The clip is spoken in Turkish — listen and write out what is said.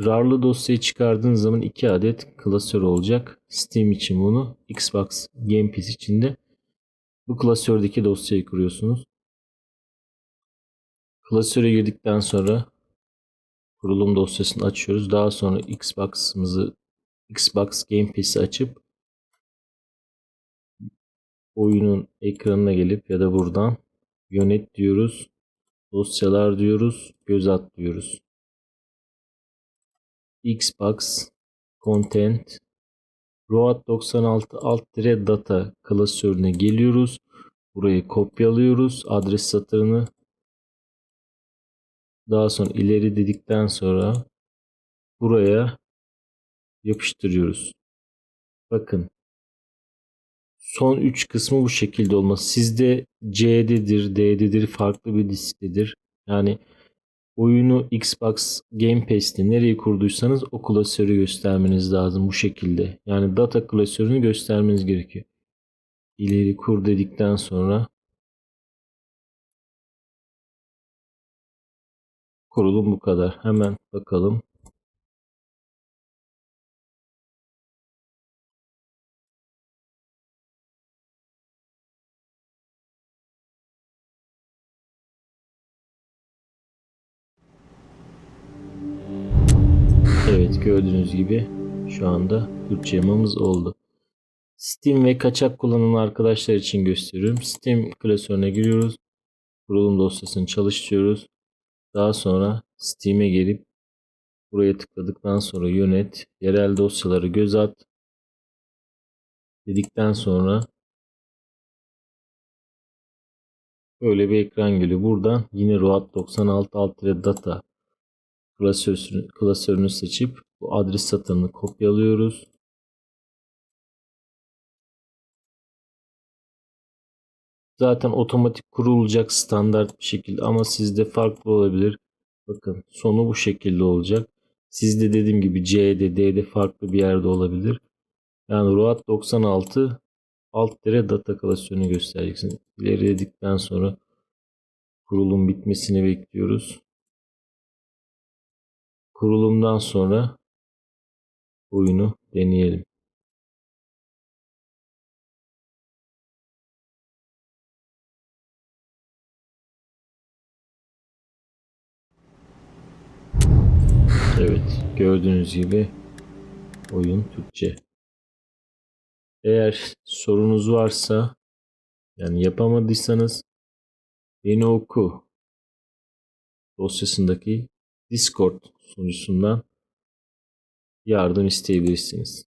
RAR'lı dosyayı çıkardığınız zaman 2 adet klasör olacak. Steam için bunu, Xbox Game Pass için de bu klasördeki dosyayı kuruyorsunuz. Klasöre girdikten sonra kurulum dosyasını açıyoruz. Daha sonra Xbox'ımızı Xbox Game Pass'i açıp oyunun ekranına gelip ya da buradan yönet diyoruz. Dosyalar diyoruz. Göz at diyoruz. Xbox Content ROAD 96 alt dire data klasörüne geliyoruz. Burayı kopyalıyoruz. Adres satırını daha sonra ileri dedikten sonra buraya yapıştırıyoruz. Bakın son 3 kısmı bu şekilde olması. Sizde C'dedir, D'dedir, farklı bir disktedir. Yani oyunu Xbox Game Pass'te nereye kurduysanız o klasörü göstermeniz lazım bu şekilde. Yani data klasörünü göstermeniz gerekiyor. İleri kur dedikten sonra kurulum bu kadar. Hemen bakalım. Gördüğünüz gibi şu anda Türkçe yamamız oldu. Steam ve kaçak kullanan arkadaşlar için gösteriyorum. Steam klasörüne giriyoruz. Kurulum dosyasını çalıştırıyoruz. Daha sonra Steam'e gelip buraya tıkladıktan sonra yönet, yerel dosyaları göz at dedikten sonra böyle bir ekran geliyor. Buradan yine ROAD 96 alt data klasörünü, klasörünü seçip bu adres satırını kopyalıyoruz. Zaten otomatik kurulacak standart bir şekilde ama sizde farklı olabilir. Bakın sonu bu şekilde olacak. Sizde dediğim gibi C'de D'de farklı bir yerde olabilir. Yani ROAD 96 alt dire data klasörünü göstereceksiniz. İleri dedikten sonra kurulum bitmesini bekliyoruz. Kurulumdan sonra oyunu deneyelim. Evet, gördüğünüz gibi oyun Türkçe. Eğer sorunuz varsa yani yapamadıysanız beni oku dosyasındaki Discord sunucusundan yardım isteyebilirsiniz.